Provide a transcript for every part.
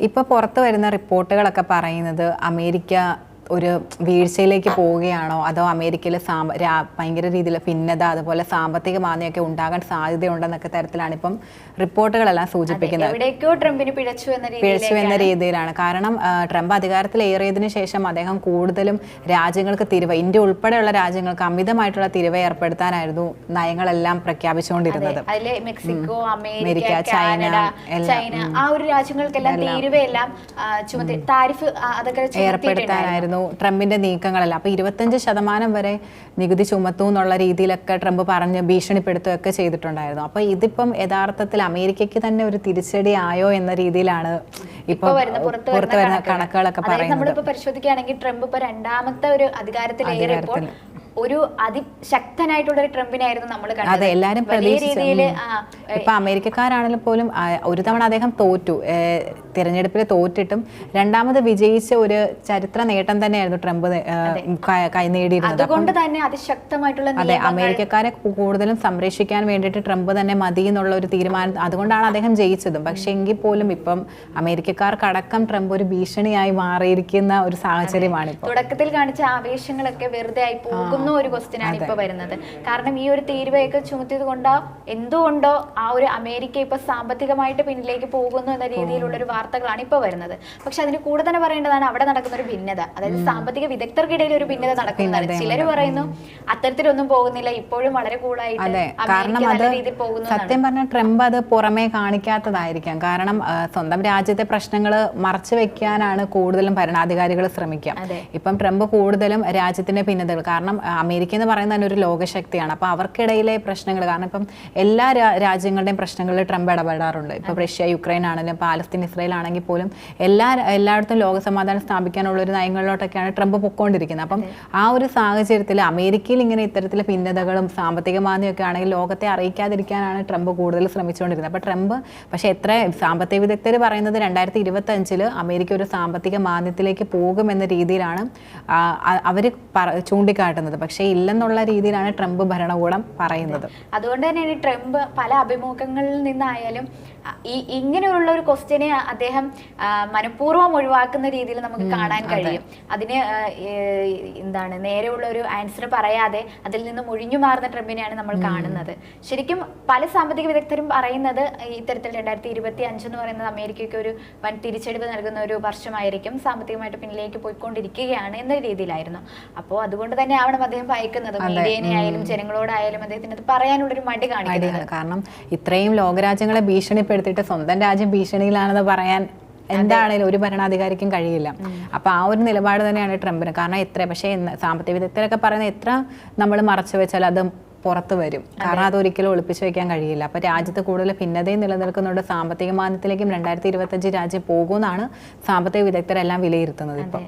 ഇപ്പൊ പുറത്ത് വരുന്ന റിപ്പോർട്ടുകളൊക്കെ പറയുന്നത് അമേരിക്ക ഒരു വീഴ്ചയിലേക്ക് പോവുകയാണോ? അതോ അമേരിക്കയിൽ സാമ്പ ഭയങ്കര രീതിയിൽ ഭിന്നത അതുപോലെ സാമ്പത്തിക മാന്ദ്യമൊക്കെ ഉണ്ടാകാൻ സാധ്യതയുണ്ടെന്നൊക്കെ തരത്തിലാണ് ഇപ്പം റിപ്പോർട്ടുകളെല്ലാം സൂചിപ്പിക്കുന്നത്. പിഴച്ചു എന്ന രീതിയിലാണ്. കാരണം ട്രംപ് അധികാരത്തിലേറിയതിനു ശേഷം അദ്ദേഹം കൂടുതലും രാജ്യങ്ങൾക്ക് തിരിവ് ഇന്ത്യ ഉൾപ്പെടെയുള്ള രാജ്യങ്ങൾക്ക് അമിതമായിട്ടുള്ള തിരിവ് ഏർപ്പെടുത്താനായിരുന്നു നയങ്ങളെല്ലാം പ്രഖ്യാപിച്ചുകൊണ്ടിരുന്നത്. മെക്സിക്കോ അമേരിക്ക ചൈന, ചൈന ആ ഒരു രാജ്യങ്ങൾക്കെല്ലാം തീരുവയെല്ലാം ആ, ചുമത്തി താരിഫ് അതൊക്കെ ചുമത്തിയിട്ടുണ്ടായിരുന്നു. ഏർപ്പെടുത്താനായിരുന്നു ട്രംപിന്റെ നീക്കങ്ങളെല്ലാം. അപ്പൊ ഇരുപത്തഞ്ച് ശതമാനം വരെ നികുതി ചുമത്തും എന്നുള്ള രീതിയിലൊക്കെ ട്രംപ് പറഞ്ഞ് ഭീഷണിപ്പെടുത്തുകയൊക്കെ ചെയ്തിട്ടുണ്ടായിരുന്നു. അപ്പൊ ഇതിപ്പം യഥാർത്ഥത്തിൽ അമേരിക്കയ്ക്ക് തന്നെ ഒരു തിരിച്ചടി ആയോ എന്ന രീതിയിലാണ് ഇപ്പൊ പുറത്തു വരുന്ന കണക്കുകളൊക്കെ പറയുന്നത്. നമ്മളിപ്പോ പരിശോധിക്കുകയാണെങ്കിൽ ട്രംപ് ഇപ്പൊ രണ്ടാമത്തെ ഒരു അധികാരത്തിലേറിയപ്പോൾ ഒരു അതിശക്തനായിട്ടുള്ള ഒരു ട്രംപിനായിരുന്നു നമ്മൾ കണ്ടത്. അതെ എല്ലാവരും രീതിയിൽ. ഇപ്പൊ അമേരിക്കക്കാരാണെങ്കിൽ പോലും ഒരു തവണ അദ്ദേഹം തോറ്റു. തിരഞ്ഞെടുപ്പിൽ തോറ്റിട്ടും രണ്ടാമത് വിജയിച്ച ഒരു ചരിത്ര നേട്ടം തന്നെയായിരുന്നു ട്രംപ് കൈനേടിയിരുന്നത് അതുകൊണ്ട് തന്നെ അതിശക്തമായിട്ടുള്ള അതെ അമേരിക്കക്കാരെ കൂടുതലും സംരക്ഷിക്കാൻ വേണ്ടിയിട്ട് ട്രംപ് തന്നെ മതി എന്നുള്ള ഒരു തീരുമാനം അതുകൊണ്ടാണ് അദ്ദേഹം ജയിച്ചതും. പക്ഷെ എങ്കിൽ പോലും ഇപ്പം അമേരിക്കക്കാർക്കടക്കം ട്രംപ് ഒരു ഭീഷണിയായി മാറിയിരിക്കുന്ന ഒരു സാഹചര്യമാണ് തുടക്കത്തിൽ കാണിച്ച ആവേശങ്ങളൊക്കെ വെറുതെ ആയി പോകുന്ന ഒരു ക്വസ്റ്റ്യൻ ആണ് ഇപ്പൊ വരുന്നത്. കാരണം ഈ ഒരു തീരുവയൊക്കെ ചുമത്തിയത് കൊണ്ടോ എന്തുകൊണ്ടോ ആ ഒരു അമേരിക്ക ഇപ്പൊ സാമ്പത്തികമായിട്ട് പിന്നിലേക്ക് പോകുന്നു എന്ന രീതിയിലുള്ള ഒരു വാർത്തകളാണ് ഇപ്പൊ വരുന്നത്. പക്ഷെ അതിന് കൂടെ തന്നെ പറയേണ്ടതാണ് അവിടെ നടക്കുന്ന ഒരു ഭിന്നത. അതായത് സാമ്പത്തിക വിദഗ്ധർക്കിടയിൽ ഒരു ഭിന്നത നടക്കുന്നതാണ് ചിലർ പറയുന്നു അത്തരത്തിലൊന്നും പോകുന്നില്ല. ഇപ്പോഴും വളരെ കൂളായിട്ട് രീതിയിൽ പോകുന്നു സത്യം പറഞ്ഞാൽ ട്രംപ് അത് പുറമേ കാണിക്കാത്തതായിരിക്കാം. കാരണം സ്വന്തം രാജ്യത്തെ പ്രശ്നങ്ങൾ മറച്ചു വെക്കാനാണ് കൂടുതലും ഭരണാധികാരികൾ ശ്രമിക്കുക. ഇപ്പം ട്രംപ് കൂടുതലും രാജ്യത്തിന്റെ ഭിന്നതകൾ. കാരണം അമേരിക്ക എന്ന് പറയുന്നത് തന്നെ ഒരു ലോകശക്തിയാണ്. അപ്പോൾ അവർക്കിടയിലെ പ്രശ്നങ്ങൾ കാരണം ഇപ്പം എല്ലാ രാജ്യങ്ങളുടെയും പ്രശ്നങ്ങളിൽ ട്രംപ് ഇടപെടാറുണ്ട്. ഇപ്പം റഷ്യ യുക്രൈൻ ആണെങ്കിലും പാലസ്തീൻ ഇസ്രായേൽ ആണെങ്കിൽ പോലും എല്ലാ എല്ലായിടത്തും ലോകസമാധാനം സ്ഥാപിക്കാനുള്ള ഒരു നയങ്ങളിലോട്ടൊക്കെയാണ് ട്രംപ് പൊക്കോണ്ടിരിക്കുന്നത്. അപ്പം ആ ഒരു സാഹചര്യത്തിൽ അമേരിക്കയിൽ ഇങ്ങനെ ഇത്തരത്തിലെ ഭിന്നതകളും സാമ്പത്തിക മാന്ദ്യമൊക്കെ ആണെങ്കിൽ ലോകത്തെ അറിയിക്കാതിരിക്കാനാണ് ട്രംപ് കൂടുതൽ ശ്രമിച്ചുകൊണ്ടിരുന്നത്. അപ്പോൾ ട്രംപ് പക്ഷേ എത്ര സാമ്പത്തിക വിദഗ്ധർ പറയുന്നത് രണ്ടായിരത്തി ഇരുപത്തഞ്ചിൽ അമേരിക്ക ഒരു സാമ്പത്തിക മാന്ദ്യത്തിലേക്ക് പോകുമെന്ന രീതിയിലാണ് അവർ ചൂണ്ടിക്കാട്ടുന്നത്. പക്ഷേ ഇല്ലെന്നുള്ള രീതിയിലാണ് ട്രംപ് ഭരണകൂടം പറയുന്നത്. അതുകൊണ്ട് തന്നെ ട്രംപ് പല അഭിമുഖങ്ങളിൽ നിന്നായാലും ഈ ഇങ്ങനെയുള്ള ഒരു ക്വസ്റ്റ്യനെ അദ്ദേഹം മനഃപൂർവം ഒഴിവാക്കുന്ന രീതിയിൽ നമുക്ക് കാണാൻ കഴിയും. അതിന് എന്താണ് നേരെയുള്ള ഒരു ആൻസർ പറയാതെ അതിൽ നിന്ന് ഒഴിഞ്ഞു മാറുന്ന ട്രംപിനെയാണ് നമ്മൾ കാണുന്നത്. ശരിക്കും പല സാമ്പത്തിക വിദഗ്ധരും പറയുന്നത് ഇത്തരത്തിൽ രണ്ടായിരത്തി ഇരുപത്തി അഞ്ചെന്ന് പറയുന്നത് അമേരിക്കയ്ക്ക് ഒരു വൻ തിരിച്ചടിവ് നൽകുന്ന ഒരു വർഷമായിരിക്കും സാമ്പത്തികമായിട്ട് പിന്നിലേക്ക് പോയിക്കൊണ്ടിരിക്കുകയാണ് എന്ന രീതിയിലായിരുന്നു. അപ്പോൾ അതുകൊണ്ട് തന്നെ ആവണം അദ്ദേഹം ഭയക്കുന്നത് മീഡിയനെ ആയാലും ജനങ്ങളോടായാലും അദ്ദേഹത്തിന് അത് പറയാനുള്ളൊരു മടി കാണിക്കുന്നത് കാരണം ഇത്രയും ലോകരാജ്യങ്ങളെ ഭീഷണിപ്പെടുത്തിയിട്ട് സ്വന്തം രാജ്യം ഭീഷണിയിലാണെന്ന് പറയാൻ എന്താണേലും ഒരു ഭരണാധികാരിക്കും കഴിയില്ല. അപ്പൊ ആ ഒരു നിലപാട് തന്നെയാണ് ട്രംപിന്. കാരണം എത്ര പക്ഷേ സാമ്പത്തിക വിദഗ്ധരൊക്കെ പറയുന്ന എത്ര നമ്മൾ മറച്ചു വെച്ചാൽ അത് പുറത്ത് വരും. കാരണം അതൊരിക്കലും ഒളിപ്പിച്ചു വെക്കാൻ കഴിയില്ല. അപ്പൊ രാജ്യത്ത് കൂടുതൽ ഭിന്നതയും നിലനിൽക്കുന്നുണ്ട്. സാമ്പത്തിക മാനത്തിലേക്കും രണ്ടായിരത്തി ഇരുപത്തഞ്ച് രാജ്യം പോകുമെന്നാണ് സാമ്പത്തിക വിദഗ്ധരെല്ലാം വിലയിരുത്തുന്നത് ഇപ്പൊ.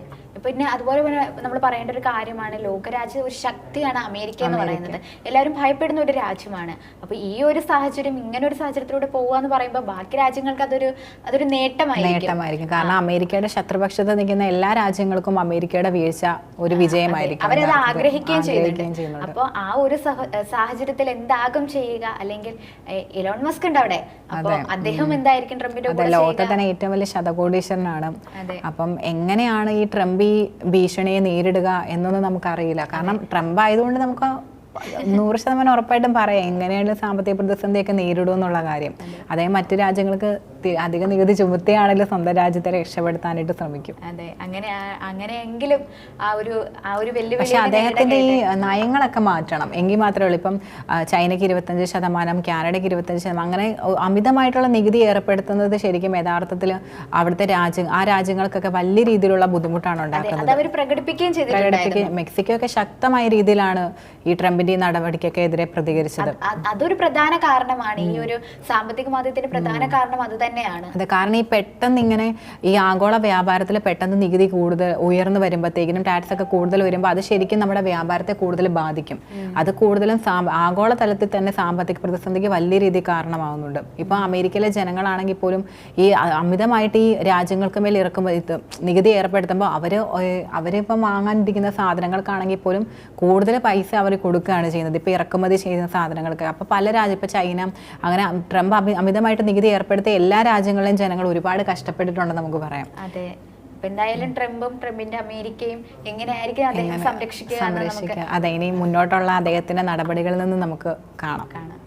പിന്നെ അതുപോലെ തന്നെ നമ്മൾ പറയേണ്ട ഒരു കാര്യമാണ് ലോകരാജ്യ ഒരു ശക്തിയാണ് അമേരിക്ക എന്ന് പറയുന്നത്. എല്ലാവരും ഭയപ്പെടുന്ന ഒരു രാജ്യമാണ്. അപ്പൊ ഈ ഒരു സാഹചര്യം ഇങ്ങനെ ഒരു സാഹചര്യത്തിലൂടെ പോകുക എന്ന് പറയുമ്പോൾ ബാക്കി രാജ്യങ്ങൾക്ക് അതൊരു അതൊരു നേട്ടമായിരിക്കും. നേട്ടമായിരിക്കും. കാരണം അമേരിക്കയുടെ ശത്രുപക്ഷത്ത് നിൽക്കുന്ന എല്ലാ രാജ്യങ്ങൾക്കും അമേരിക്കയുടെ വീഴ്ച ഒരു വിജയമായിരിക്കും അവരത്. ആഗ്രഹിക്കുകയും ചെയ്തിട്ടുണ്ട് അപ്പോൾ ആ ഒരു സഹ- സാഹചര്യത്തിൽ എന്താകും ചെയ്യുക? അല്ലെങ്കിൽ ഇലോൺ മസ്ക് ഉണ്ട് അവിടെ. അപ്പോൾ അദ്ദേഹം എന്തായിരിക്കും ട്രംപിന്റെ ലോകത്തെ തന്നെ ഏറ്റവും വലിയ ശതകോടീശ്വരനാണ്. അപ്പം എങ്ങനെയാണ് ഈ ട്രംപ് ഈ ഭീഷണിയെ നേരിടുക എന്നൊന്നും നമുക്കറിയില്ല. കാരണം ട്രംപ് ആയതുകൊണ്ട് നമുക്ക് നൂറ് ശതമാനം ഉറപ്പായിട്ടും പറയാം എങ്ങനെയാണ് സാമ്പത്തിക പ്രതിസന്ധിയൊക്കെ നേരിടും എന്നുള്ള കാര്യം. അതേ മറ്റു രാജ്യങ്ങൾക്ക് അധിക നികുതി ചുമത്തിയാണെങ്കിലും സ്വന്തം രാജ്യത്തെ രക്ഷപ്പെടുത്താനായിട്ട് ശ്രമിക്കും. അതെ അങ്ങനെ അങ്ങനെയെങ്കിലും ആ ഒരു ആ ഒരു വെല്ലുവിളി അദ്ദേഹത്തിന്റെ ഈ നയങ്ങളൊക്കെ മാറ്റണം. എങ്കിൽ മാത്രമേ ഉള്ളൂ. ഇപ്പം ചൈനയ്ക്ക് ഇരുപത്തഞ്ച് ശതമാനം കാനഡയ്ക്ക് ഇരുപത്തഞ്ച് ശതമാനം അങ്ങനെ അമിതമായിട്ടുള്ള നികുതി ഏർപ്പെടുത്തുന്നത് ശരിക്കും യഥാർത്ഥത്തിൽ അവിടുത്തെ രാജ്യം ആ രാജ്യങ്ങൾക്കൊക്കെ വലിയ രീതിയിലുള്ള ബുദ്ധിമുട്ടാണ് ഉണ്ടാക്കുന്നത്. പ്രകടിപ്പിക്കുകയും ചെയ്തിട്ടുണ്ട് പ്രകടിപ്പിക്കുക മെക്സിക്കോ ഒക്കെ ശക്തമായ രീതിയിലാണ് ഈ ട്രംപിന്റെ ഈ നടപടിക്കൊക്കെ എതിരെ പ്രതികരിച്ചത്. അതൊരു പ്രധാന കാരണമാണ്. ഈ ഒരു സാമ്പത്തിക മാധ്യമത്തിന്റെ പ്രധാന കാരണം അത് തന്നെയാണ്. അതെ കാരണം ഈ പെട്ടെന്ന് ഇങ്ങനെ ഈ ആഗോള വ്യാപാരത്തിൽ പെട്ടെന്ന് നികുതി കൂടുതൽ ഉയർന്നു വരുമ്പോഴത്തേക്കിനും ടാക്സ് ഒക്കെ കൂടുതൽ വരുമ്പോൾ അത് ശരിക്കും നമ്മുടെ വ്യാപാരത്തെ കൂടുതൽ ബാധിക്കും. അത് കൂടുതലും ആഗോള തലത്തിൽ തന്നെ സാമ്പത്തിക പ്രതിസന്ധിക്ക് വലിയ രീതിയിൽ കാരണമാകുന്നുണ്ട് ഇപ്പോൾ അമേരിക്കയിലെ ജനങ്ങളാണെങ്കിൽ പോലും ഈ അമിതമായിട്ട് ഈ രാജ്യങ്ങൾക്ക് മേൽ ഇറക്കുമ്പോൾ ഇത് നികുതി ഏർപ്പെടുത്തുമ്പോൾ അവർ അവരിപ്പം വാങ്ങാനിരിക്കുന്ന സാധനങ്ങൾക്കാണെങ്കിൽ പോലും കൂടുതൽ പൈസ അവർ കൊടുക്കുകയാണ് ചെയ്യുന്നത്. ഇപ്പോൾ ഇറക്കുമതി ചെയ്യുന്ന സാധനങ്ങൾക്ക്. അപ്പോൾ പല രാജ്യം ഇപ്പോൾ ചൈന അങ്ങനെ ട്രംപ് അമിതമായിട്ട് നികുതി ഏർപ്പെടുത്തിയ എല്ലാ എല്ലാ രാജ്യങ്ങളിലെയും ജനങ്ങൾ ഒരുപാട് കഷ്ടപ്പെട്ടിട്ടുണ്ടെന്ന് നമുക്ക് പറയാം. അതെ. എന്തായാലും ട്രംപും ട്രംപിന്റെ അമേരിക്കയും എങ്ങനെയായിരിക്കും അദ്ദേഹം സംരക്ഷിക്കുക അതെ ഇനി മുന്നോട്ടുള്ള അദ്ദേഹത്തിന്റെ നടപടികളിൽ നിന്ന് നമുക്ക് കാണാം. കാണാം.